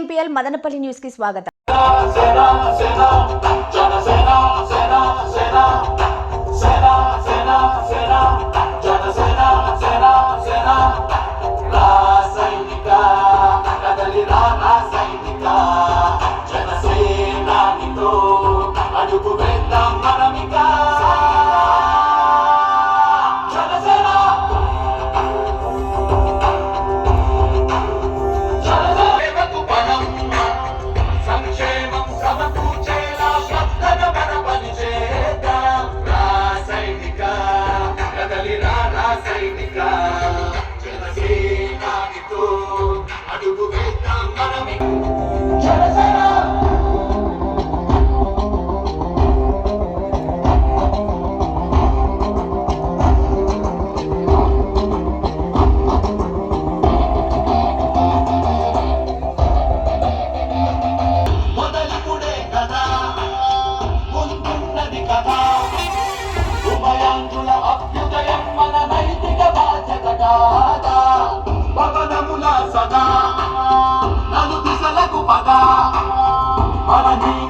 Kmpl Madanapalle న్యూస్కి స్వాగతం అడుగు మన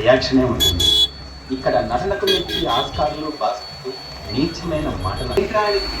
రియాక్షనే ఉంటుంది. ఇక్కడ నటనకు మెచ్చి ఆస్కార్లు బాస్కు నీచమైన మాటలు. పాలించే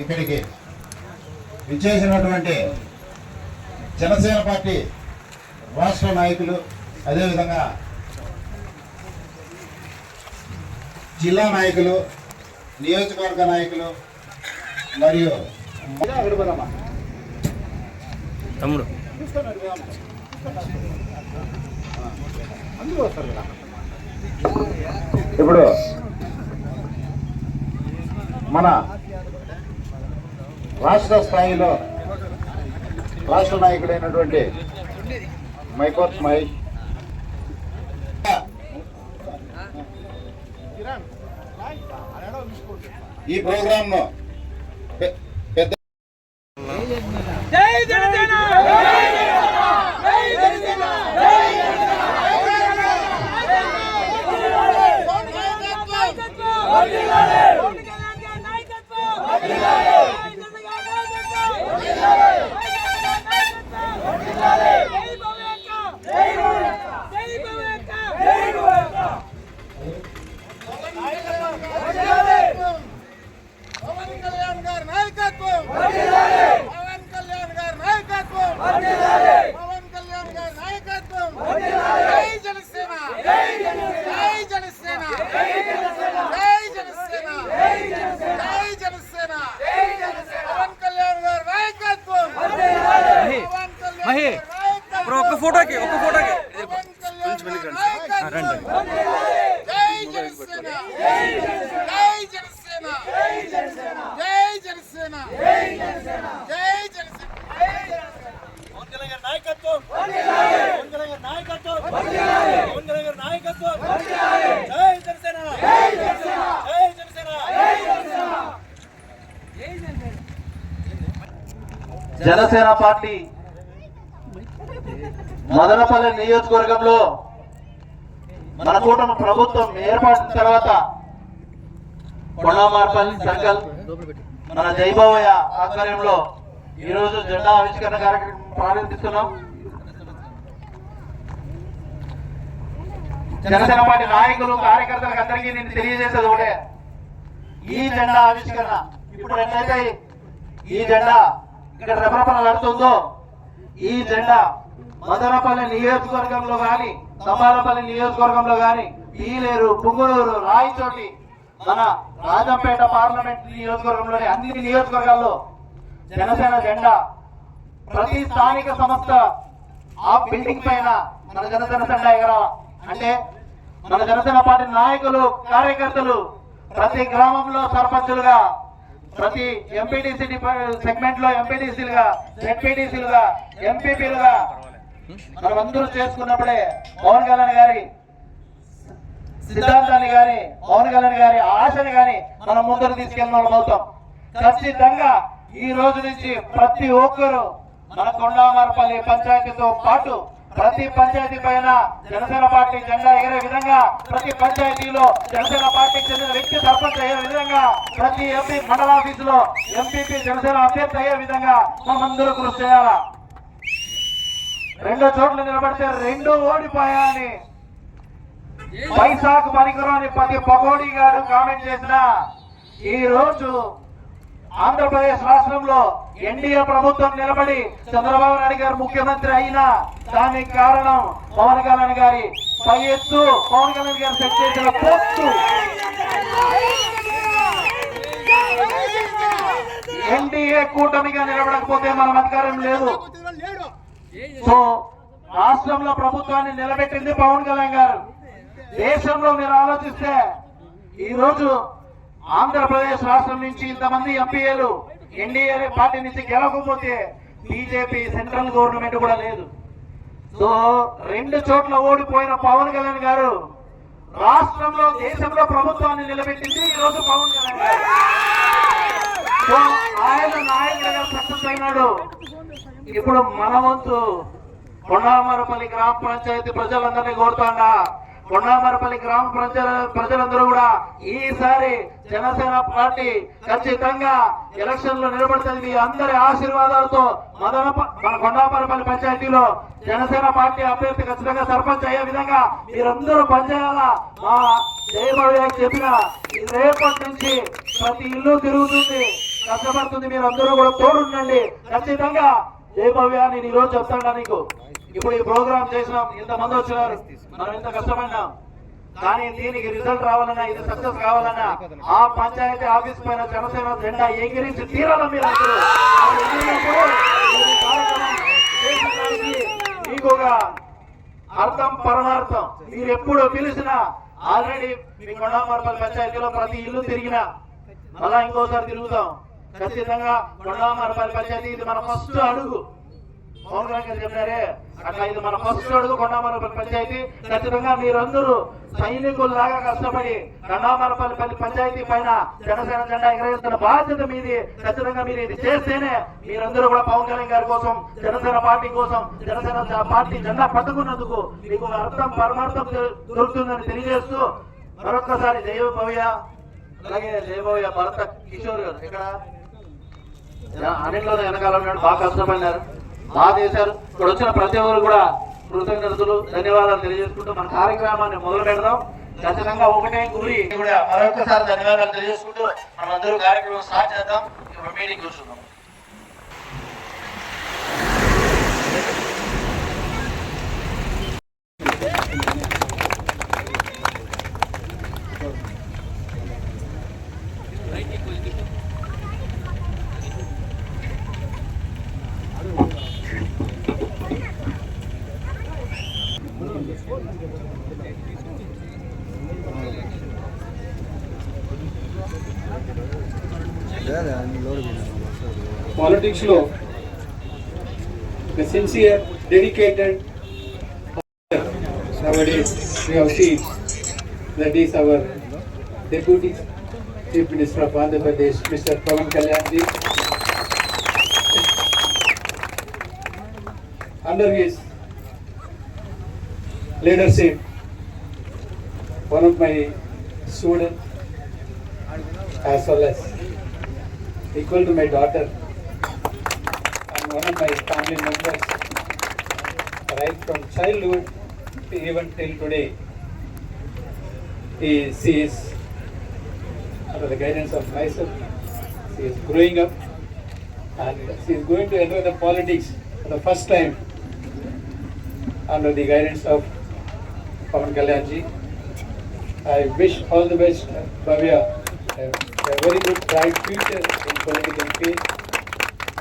ఇక్కడికి విచ్చేసినటువంటి జనసేన పార్టీ రాష్ట్ర నాయకులు అదేవిధంగా జిల్లా నాయకులు నియోజకవర్గ నాయకులు మరియు తమ్ముడు. ఇప్పుడు మన రాష్ట్ర స్థాయిలో రాష్ట్ర నాయకుడైనటువంటి మైకోత్ మై ఈ ప్రోగ్రామ్ను పె- పెద్ద పవన్ కళ్యాణ్ గారి నాయకత్వం పవన్ కళ్యాణ్ గారి నాయకత్వం పవన్ కళ్యాణ్ గారి నాయకత్వం జై జనసేన జై జనసేన జై జనసేన జై జనసేన పవన్ కళ్యాణ్ గారి నాయకత్వం పవన్ కళ్యాణ్ గారి నాయకత్వం ఒక ఫోటోకి ఒక ఫోటోకి పవన్ కళ్యాణ్ గారి నాయకత్వం జై జనసేన జై జనసేన జై జనసేన జై జనసేన పవన్ కళ్యాణ్ గారి నాయకత్వం పవన్ కళ్యాణ్ గారి నాయకత్వం పవన్ కళ్యాణ్ గారి నాయకత్వం. జై జనసేన. జై జనసేన. జై జనసేన. జనసేన. పార్టీ మదనపల్లి నియోజకవర్గంలో మన కూటమి ప్రభుత్వం ఏర్పడిన తర్వాత కొండమార్పల్లి సర్కల్ మన జైబావయ్య ఆధ్వర్యంలో ఈరోజు జెండా ఆవిష్కరణ కార్యక్రమం ప్రారంభిస్తున్నాం. జనసేన పార్టీ నాయకులు కార్యకర్తలకు అందరికీ నేను తెలియజేసేది ఒకటే. ఈ జెండా ఆవిష్కరణ ఇప్పుడు ఎట్లయితే ఈ జెండా ఇక్కడ రెపరెపలాడుతుందో ఈ జెండా మదనపల్లి నియోజకవర్గంలో గాని తపాలపల్లి నియోజకవర్గంలో గాని పీలేరు పుంగళూరు రాయచోటి మన రాజంపేట పార్లమెంట్ నియోజకవర్గంలోని అన్ని నియోజకవర్గాల్లో జనసేన జెండా ప్రతి స్థానిక సంస్థ ఆ బిల్డింగ్ పైన మన జనసేన జెండా ఎగరాల? అంటే మన జనసేన పార్టీ నాయకులు కార్యకర్తలు ప్రతి గ్రామంలో సర్పంచులుగా ప్రతి ఎంపీటీసీ సెగ్మెంట్లో ఎంపీటీసీలుగా ఎంపీటీసీలుగా ఎంపీపీలుగా మనం అందరూ చేసుకున్నప్పుడే పవన్ కళ్యాణ్ గారి సిద్ధాంతాన్ని గాని పవన్ కళ్యాణ్ గారి ఆశని గాని మనం ముందుకు తీసుకెళ్ళిన వాళ్ళం అవుతాం. ఖచ్చితంగా ఈ రోజు నుంచి ప్రతి ఒక్కరూ మన కొండామారపల్లి పంచాయతీతో పాటు ప్రతి పంచాయతీ పైన జనసేన పార్టీ జెండా ఎగిరే విధంగా ప్రతి పంచాయతీలో జనసేన పార్టీకి చెందిన వ్యక్తి సర్పంచ్ అయ్యే విధంగా ప్రతి ఎంపీ మండల ఆఫీసులో ఎంపీపీ జనసేన అభ్యర్థి అయ్యే విధంగా మనందరూ కృషి చేయాలా? రెండో చోట్ల నిలబడితే రెండు ఓడిపోయాయని. వైశాఖ పనికిరాని ప్రతి పగోడి గారు కామెంట్ చేసిన ఈ రోజు ఆంధ్రప్రదేశ్ రాష్ట్రంలో ఎన్డీఏ ప్రభుత్వం నిలబడి చంద్రబాబు నాయుడు గారు ముఖ్యమంత్రి అయినా దానికి కారణం పవన్ కళ్యాణ్ గారి పై ఎత్తు. పవన్ కళ్యాణ్ గారు సెట్ చేసిన పోస్టు. ఎన్డీఏ కూటమిగా నిలబడకపోతే మనం అధికారం లేదు. సో రాష్ట్రంలో ప్రభుత్వాన్ని నిలబెట్టింది పవన్ కళ్యాణ్ గారు. దేశంలో మీరు ఆలోచిస్తే ఈ రోజు ఆంధ్రప్రదేశ్ రాష్ట్రం నుంచి ఇంతమంది ఎంపీఏలు ఎన్డీఏ పార్టీ నుంచి గెలవకపోతే బీజేపీ సెంట్రల్ గవర్నమెంట్ కూడా లేదు. సో రెండు చోట్ల ఓడిపోయిన పవన్ కళ్యాణ్ గారు రాష్ట్రంలో దేశంలో ప్రభుత్వాన్ని నిలబెట్టింది ఈ రోజు పవన్ కళ్యాణ్ గారు. సో ఆయన నాయకుడిగా సక్సెస్ అయినాడు ఇప్పుడు మన వంతు కొండామరపల్లి గ్రామ పంచాయతీ ప్రజలందరినీ కోరుతాడా. కొండామరపల్లి గ్రామ ప్రజల ప్రజలందరూ కూడా ఈసారి జనసేన పార్టీ ఖచ్చితంగా ఎలక్షన్లో నిలబడుతుంది. మీ అందరి ఆశీర్వాదాలతో మదన మన కొండామరపల్లి పంచాయతీలో జనసేన పార్టీ అభ్యర్థి ఖచ్చితంగా సర్పంచ్ అయ్యే విధంగా మీరందరూ పనిచేయాలా? మా జయబాబు గారికి చెప్పిన రేపటి నుంచి ప్రతి ఇల్లు తిరుగుతుంది కష్టపడుతుంది. మీరు అందరూ కూడా తోడుండండి. ఖచ్చితంగా జయభవ్య నేను ఈరోజు చెప్తాడా నీకు. ఇప్పుడు ఈ ప్రోగ్రామ్ చేసినాం ఇంతమంది వచ్చినారు. మనం ఎంత కష్టపడినాం. కానీ దీనికి రిజల్ట్ రావాలన్నా ఇది సక్సెస్ కావాలన్నా ఆ పంచాయతీ ఆఫీస్ పైన జనసేన జెండా ఏకరించి తీరాలి మీరు మీకు ఒక అర్థం పరమార్థం. మీరు ఎప్పుడు పిలిచినా ఆల్రెడీ మీ కొండామర్పల్ పంచాయతీలో ప్రతి ఇల్లు తిరిగినా. మళ్ళా ఇంకోసారి తిరుగుతాం. ఖచ్చితంగా కొండామర్పల్ పంచాయతీ ఇది మన ఫస్ట్ అడుగు. పవన్ కళ్యాణ్ చెప్పారే. అట్లా ఇది మన ఫస్ట్ అడుగు కొండామరపల్లి పంచాయతీ. ఖచ్చితంగా మీరందరూ సైనికుల్లాగా కష్టపడి కొండామరపల్లి పంచాయతీ పైన జనసేన జెండా ఎగరేస్తున్న బాధ్యత మీది. ఖచ్చితంగా మీరు ఇది చేస్తేనే మీరందరూ కూడా పవన్ కళ్యాణ్ గారి కోసం జనసేన పార్టీ కోసం జనసేన పార్టీ జెండా పట్టుకున్నందుకు మీకు అర్థం పరమార్థం దొరుకుతుందని తెలియజేస్తూ మరొక్కసారి జయ భవ్య. అలాగే జయ భవ్య భరత కిషోర్ గారు. ఇక్కడ అన్నింటిలో వెనకాల ఉన్నాడు బాగా కష్టపడినారు. బాగా చేశారు. ఇక్కడ వచ్చిన ప్రతి ఒక్కరు కూడా కృతజ్ఞతలు ధన్యవాదాలు తెలియజేసుకుంటూ మన కార్యక్రమాన్ని మొదలు పెడదాం. ఖచ్చితంగా ఒకటే గురి. కూడా మరొకసారి ధన్యవాదాలు తెలియజేసుకుంటూ మనందరూ కార్యక్రమం స్టార్ట్ చేద్దాం. ఇప్పుడు మీటింగ్ కూర్చుందాం. పాలిటిక్స్ లో the sincere, dedicated nowadays we have seen that is our deputy chief minister of Andhra Pradesh, Mr. Pavan Kalyan ji. Under his leadership, one of my students as well as equal to my daughter and one of my family members, right from childhood even till today, he, she is under the guidance of myself. She is growing up and she is going to enter the politics for the first time under the guidance of Pavan Kalyanji. I wish all the best, Bhavya, a, a very good bright future in political field.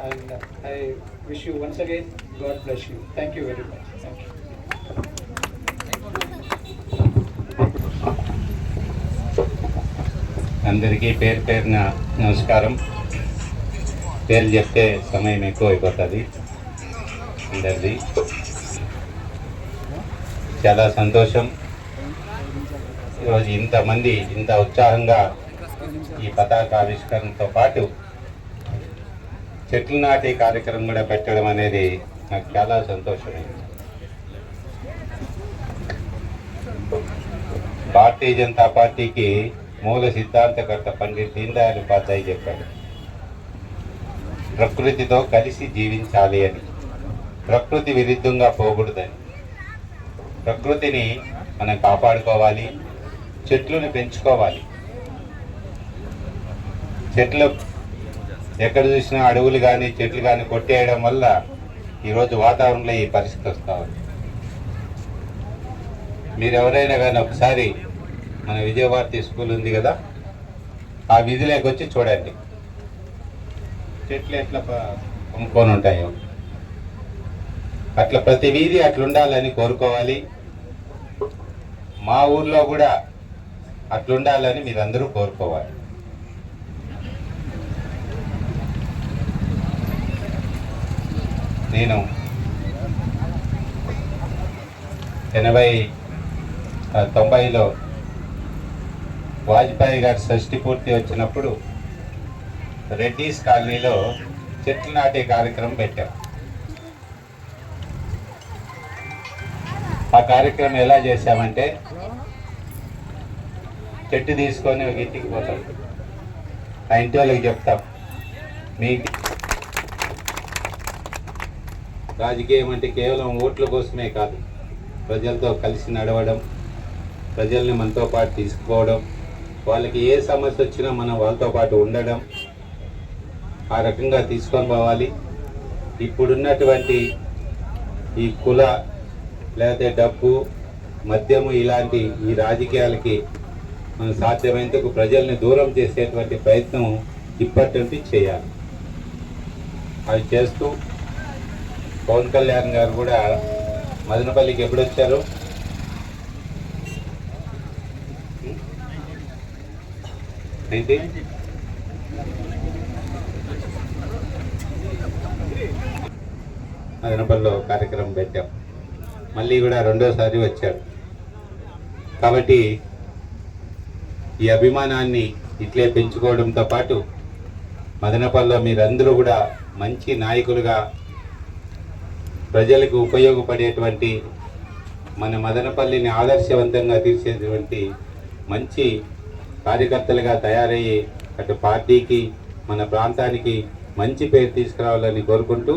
And I wish you once again, God bless you. Thank you very much. Thank you. అందరికీ పేరు పేరున నమస్కారం పేరు చెప్తే సమయం ఎక్కువ అయిపోతుంది అందరిది చాలా సంతోషం ఈరోజు ఇంతమంది ఇంత ఉత్సాహంగా ఈ పతాక ఆవిష్కరణతో పాటు చెట్లు నాటే కార్యక్రమం కూడా పెట్టడం అనేది నాకు చాలా సంతోషమైంది. భారతీయ జనతా పార్టీకి మూల సిద్ధాంతకర్త పండిట్ దీన్ దయాళ్ ఉపాధ్యాయ చెప్పాడు ప్రకృతితో కలిసి జీవించాలి అని. ప్రకృతి విరుద్ధంగా పోకూడదని. ప్రకృతిని మనం కాపాడుకోవాలి చెట్లను పెంచుకోవాలి. చెట్లు ఎక్కడ చూసినా అడవులు కానీ చెట్లు కానీ కొట్టేయడం వల్ల ఈరోజు వాతావరణంలో ఈ పరిస్థితి వస్తూ ఉంది. మీరు ఎవరైనా కానీ ఒకసారి మన విజయభారతి స్కూల్ ఉంది కదా ఆ వీధిలోకి వచ్చి చూడండి. చెట్లు ఎట్లా కొనుక్కొని ఉంటాయో. అట్లా ప్రతి వీధి అట్లా ఉండాలని కోరుకోవాలి. మా ఊర్లో కూడా అట్లుండాలని మీరందరూ కోరుకోవాలి. నేను ఎనభై తొంభైలో వాజ్పేయి గారి షష్ఠి పూర్తి వచ్చినప్పుడు రెడ్డిస్ కాలనీలో చెట్లు నాటే కార్యక్రమం పెట్టాం. ఆ కార్యక్రమం ఎలా చేశామంటే చెట్టు తీసుకొని ఒక ఇంటికి పోతాం. ఆ ఇంటి వాళ్ళకి చెప్తాం మీ రాజకీయం అంటే కేవలం ఓట్ల కోసమే కాదు. ప్రజలతో కలిసి నడవడం ప్రజల్ని మనతో పాటు తీసుకుపోవడం వాళ్ళకి ఏ సమస్య వచ్చినా మనం వాళ్ళతో పాటు ఉండడం ఆ రకంగా తీసుకొని పోవాలి. ఇప్పుడున్నటువంటి ఈ కుల లేకపోతే డబ్బు మద్యము ఇలాంటి ఈ రాజకీయాలకి మనం సాధ్యమైనందుకు ప్రజల్ని దూరం చేసేటువంటి ప్రయత్నం ఇప్పటి నుండి చేయాలి. అవి చేస్తూ పవన్ కళ్యాణ్ గారు కూడా మదనపల్లికి ఎప్పుడు వచ్చారు? ఏంటి? మదనపల్లిలో కార్యక్రమం పెట్టాం. మళ్ళీ కూడా రెండోసారి వచ్చాడు కాబట్టి ఈ అభిమానాన్ని ఇట్లే పెంచుకోవడంతో పాటు మదనపల్లిలో మీరందరూ కూడా మంచి నాయకులుగా ప్రజలకు ఉపయోగపడేటువంటి మన మదనపల్లిని ఆదర్శవంతంగా తీర్చేటువంటి మంచి కార్యకర్తలుగా తయారయ్యి అటు పార్టీకి మన ప్రాంతానికి మంచి పేరు తీసుకురావాలని కోరుకుంటూ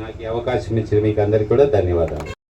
నాకు అవకాశం ఇచ్చిన మీకు అందరికీ కూడా ధన్యవాదాలు.